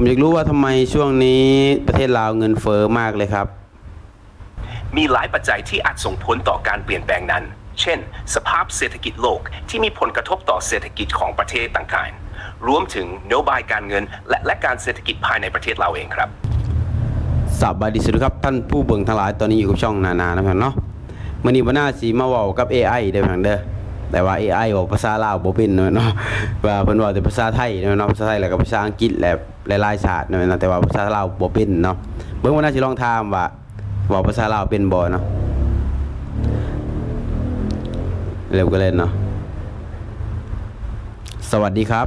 ผมอยากรู้ว่าทำไมช่วงนี้ประเทศลาวเงินเฟ้อมากเลยครับ มีหลายปัจจัยที่อาจส่งผลต่อการเปลี่ยนแปลงนั้น เช่น สภาพเศรษฐกิจโลกที่มีผลกระทบต่อเศรษฐกิจของประเทศต่างๆ รวมถึงนโยบายการเงิน และและการเศรษฐกิจภายในประเทศเราเองครับสบายดีสุดครับ ท่านผู้เบิ่งทั้งหลายตอนนี้อยู่กับช่องนานานะครับเนาะมื้อนี้บ่น่าสิมาเว้ากับ AI เด้อพี่น้องเด้อ แต่ว่า AI เว้าภาษาลาวบ่เป็นเนาะเนาะว่าเพิ่นเว้าแต่ภาษาไทยเนาะเนาะภาษาไทยแล้วก็ภาษาอังกฤษและหลายๆชาติเนาะเนาะแต่ว่าภาษาลาวบ่เป็นเนาะเบิ่งว่าน่าสิลองถามว่าเว้าภาษาลาวเป็นบ่เนาะเร็วก็เล่นเนาะสวัสดีครับ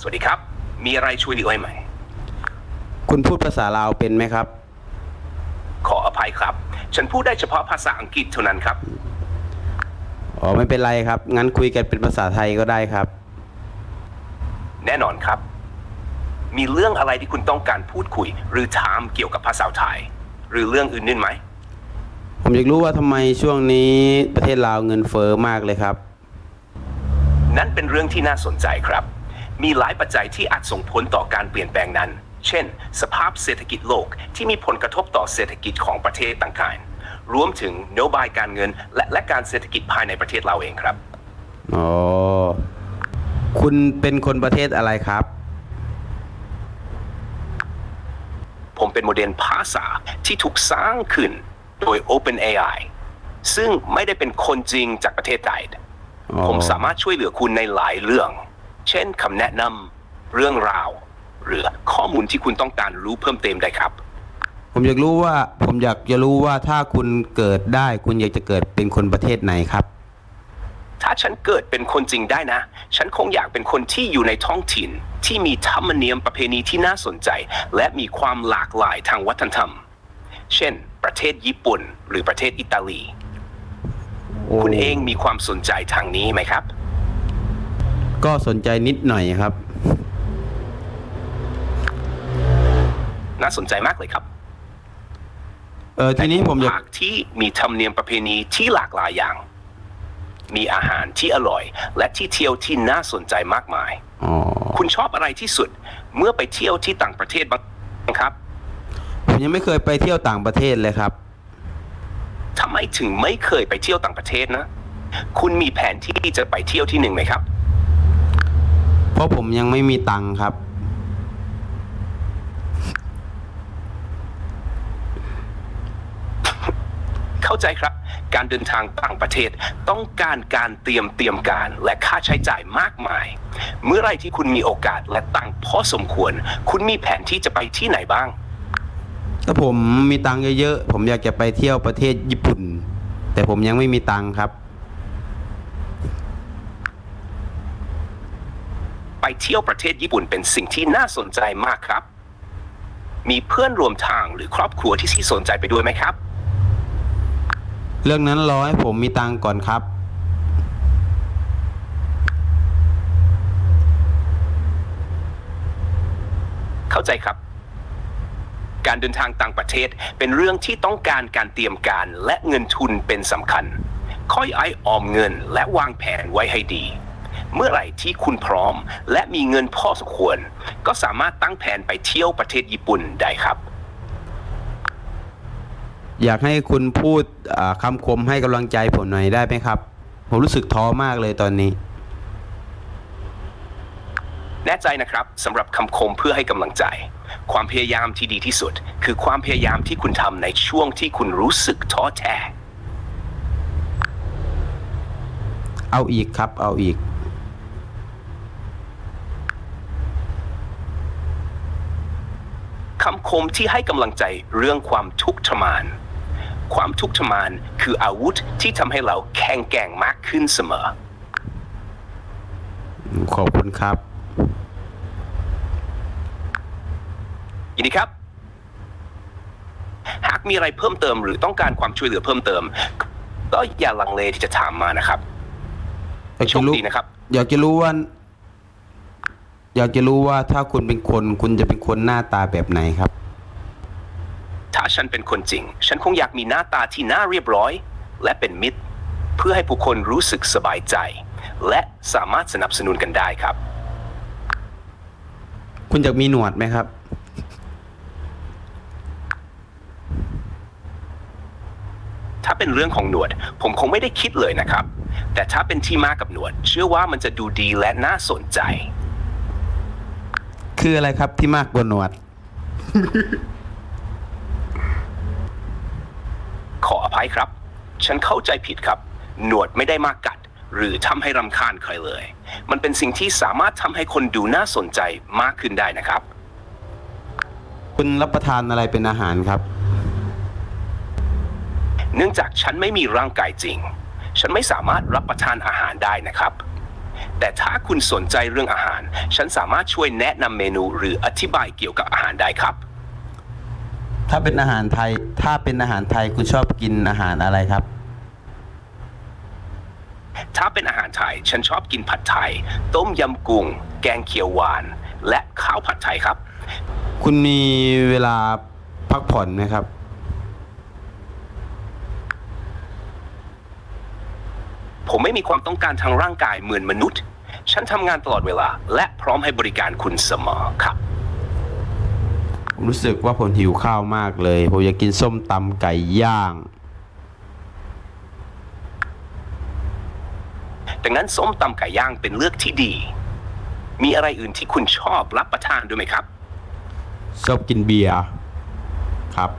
สวัสดีครับ มีอะไรช่วยเหลือไหม คุณพูดภาษาลาวเป็นไหมครับขออภัยครับ ฉันพูดได้เฉพาะภาษาอังกฤษเท่านั้นครับ อ๋อไม่เป็นไรครับ งั้นคุยกันเป็นภาษาไทยก็ได้ครับ แน่นอนครับ มีเรื่องอะไรที่คุณต้องการพูดคุย หรือถามเกี่ยวกับภาษาไทย หรือเรื่องอื่นนื่นไหม ผมอยากรู้ว่าทำไมช่วงนี้ประเทศลาวเงินเฟ้อมากเลยครับ นั่นเป็นเรื่องที่น่าสนใจครับ มีหลายปัจจัยที่อาจส่งผลต่อการเปลี่ยนแปลงนั้น เช่น สภาพเศรษฐกิจโลกที่มีผลกระทบต่อเศรษฐกิจของประเทศต่างๆ รวมถึงนโยบายการเงินและและการเศรษฐกิจภายในประเทศเราเองครับ อ๋อ คุณเป็นคนประเทศอะไรครับ ผมเป็นโมเดลภาษาที่ถูกสร้างขึ้นโดย OpenAI ซึ่งไม่ได้เป็นคนจริงจากประเทศใดอ๋อผมสามารถช่วยเหลือคุณในหลายเรื่อง เช่นคำแนะนำเรื่องราว หรือข้อมูลที่คุณต้องการรู้เพิ่มเติมได้ครับ ผมอยากรู้ว่าผมอยากจะรู้ว่าถ้าคุณเกิดได้ คุณอยากจะเกิดเป็นคนประเทศไหนครับ ถ้าฉันเกิดเป็นคนจริงได้นะ ฉันคงอยากเป็นคนที่อยู่ในท้องถิ่น ที่มีธรรมเนียมประเพณีที่น่าสนใจ และมีความหลากหลายทางวัฒนธรรม เช่น ประเทศญี่ปุ่น หรือประเทศอิตาลี คุณเองมีความสนใจทางนี้ไหมครับ ก็สนใจนิดหน่อยครับ น่าสนใจมากเลยครับเออทีนี้ผมอยากภาคที่มีธรรมเนียมประเพณีที่หลากหลายอย่าง มีอาหารที่อร่อย และที่เที่ยวที่น่าสนใจมากมายอ๋อคุณชอบอะไรที่สุด เมื่อไปเที่ยวที่ต่างประเทศบ้างครับผมยังไม่เคยไปเที่ยวต่างประเทศเลยครับทำไมถึงไม่เคยไปเที่ยวต่างประเทศนะ คุณมีแผนที่จะไปเที่ยวที่หนึ่งไหมครับ เพราะผมยังไม่มีตังค์ครับ เข้าใจครับ การเดินทางต่างประเทศต้องการการเตรียมเตรียมการและค่าใช้จ่ายมากมาย เมื่อไหรที่คุณมีโอกาสและตังค์พอสมควร คุณมีแผนที่จะไปที่ไหนบ้าง ถ้าผมมีตังค์เยอะๆ ผมอยากจะไปเที่ยวประเทศญี่ปุ่น แต่ผมยังไม่มีตังค์ครับ ไปเที่ยวประเทศญี่ปุ่นเป็นสิ่งที่น่าสนใจมากครับ มีเพื่อนร่วมทางหรือครอบครัวที่สนใจไปด้วยไหมครับ เรื่องนั้นรอให้ผมมีตังก่อนครับ เข้าใจครับ การเดินทางต่างประเทศเป็นเรื่องที่ต้องการการเตรียมการและเงินทุนเป็นสำคัญ ค่อยไอออมเงินและวางแผนไว้ให้ดี เมื่อไหร่ที่คุณพร้อม และมีเงินพอสมควร ก็สามารถตั้งแผนไปเที่ยวประเทศญี่ปุ่นได้ครับ อยากให้คุณพูดอ่าคำคมให้กำลังใจผมหน่อยได้ไหมครับ ผมรู้สึกท้อมากเลยตอนนี้ แน่ใจนะครับสำหรับคำคมเพื่อให้กำลังใจ ความพยายามที่ดีที่สุด คือความพยายามที่คุณทำในช่วงที่คุณรู้สึกท้อแท้เอาอีกครับ เอาอีกคำคมที่ให้กำลังใจเรื่องความทุกข์ทรมาน ความทุกข์ทรมานคืออาวุธที่ทำให้เราแข็งแกร่งมากขึ้นเสมอ ขอบคุณครับ ยินดีครับ หากมีอะไรเพิ่มเติมหรือต้องการความช่วยเหลือเพิ่มเติม ก็อย่าลังเลที่จะถามมานะครับอยากจะรู้โชคดีนะครับ อยากจะรู้ว่า อยากจะรู้ว่าถ้าคุณเป็นคน คุณจะเป็นคนหน้าตาแบบไหนครับ ถ้าฉันเป็นคนจริง ฉันคงอยากมีหน้าตาที่น่าเรียบร้อย และเป็นมิตร เพื่อให้ผู้คนรู้สึกสบายใจ และสามารถสนับสนุนกันได้ครับ คุณอยากมีหนวดไหมครับ ถ้าเป็นเรื่องของหนวด ผมคงไม่ได้คิดเลยนะครับ แต่ถ้าเป็นที่มากับหนวด เชื่อว่ามันจะดูดีและน่าสนใจ คืออะไรครับที่มากกว่าหนวด ขออภัยครับ ฉันเข้าใจผิดครับ หนวดไม่ได้มากัด หรือทำให้รำคาญใครเลย มันเป็นสิ่งที่สามารถทำให้คนดูน่าสนใจมากขึ้นได้นะครับ คุณรับประทานอะไรเป็นอาหารครับ เนื่องจากฉันไม่มีร่างกายจริง ฉันไม่สามารถรับประทานอาหารได้นะครับ แต่ถ้าคุณสนใจเรื่องอาหาร ฉันสามารถช่วยแนะนำเมนูหรืออธิบายเกี่ยวกับอาหารได้ครับ ถ้าเป็นอาหารไทย ถ้าเป็นอาหารไทยคุณชอบกินอาหารอะไรครับ ถ้าเป็นอาหารไทย ฉันชอบกินผัดไทย ต้มยำกุ้ง แกงเขียวหวาน และข้าวผัดไทยครับ คุณมีเวลาพักผ่อนไหมครับ ผมไม่มีความต้องการทางร่างกายเหมือนมนุษย์ ฉันทำงานตลอดเวลา และพร้อมให้บริการคุณเสมอครับผม รู้สึกว่าผมหิวข้าวมากเลย ผมอยากกินส้มตำไก่ย่าง ดังนั้นส้มตำไก่ย่างเป็นเลือกที่ดี มีอะไรอื่นที่คุณชอบรับประทานด้วยไหมครับ ชอบกินเบียร์ครับ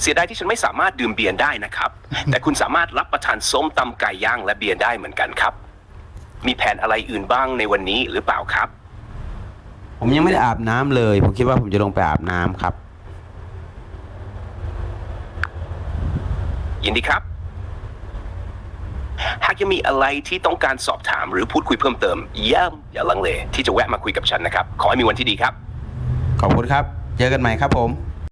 เสียดายที่ฉันไม่สามารถดื่มเบียร์ได้นะครับ แต่คุณสามารถรับประทานส้มตำไก่ย่างและเบียร์ได้เหมือนกันครับ มีแผนอะไรอื่นบ้างในวันนี้หรือเปล่าครับ ผมยังไม่ได้อาบน้ำเลย ผมคิดว่าผมจะลงไปอาบน้ำครับ ยินดีครับ หากยังมีอะไรที่ต้องการสอบถามหรือพูดคุยเพิ่มเติมอย่าอย่าลังเลที่จะแวะมาคุยกับฉันนะครับ ขอให้มีวันที่ดีครับ ขอบคุณครับ เจอกันใหม่ครับผม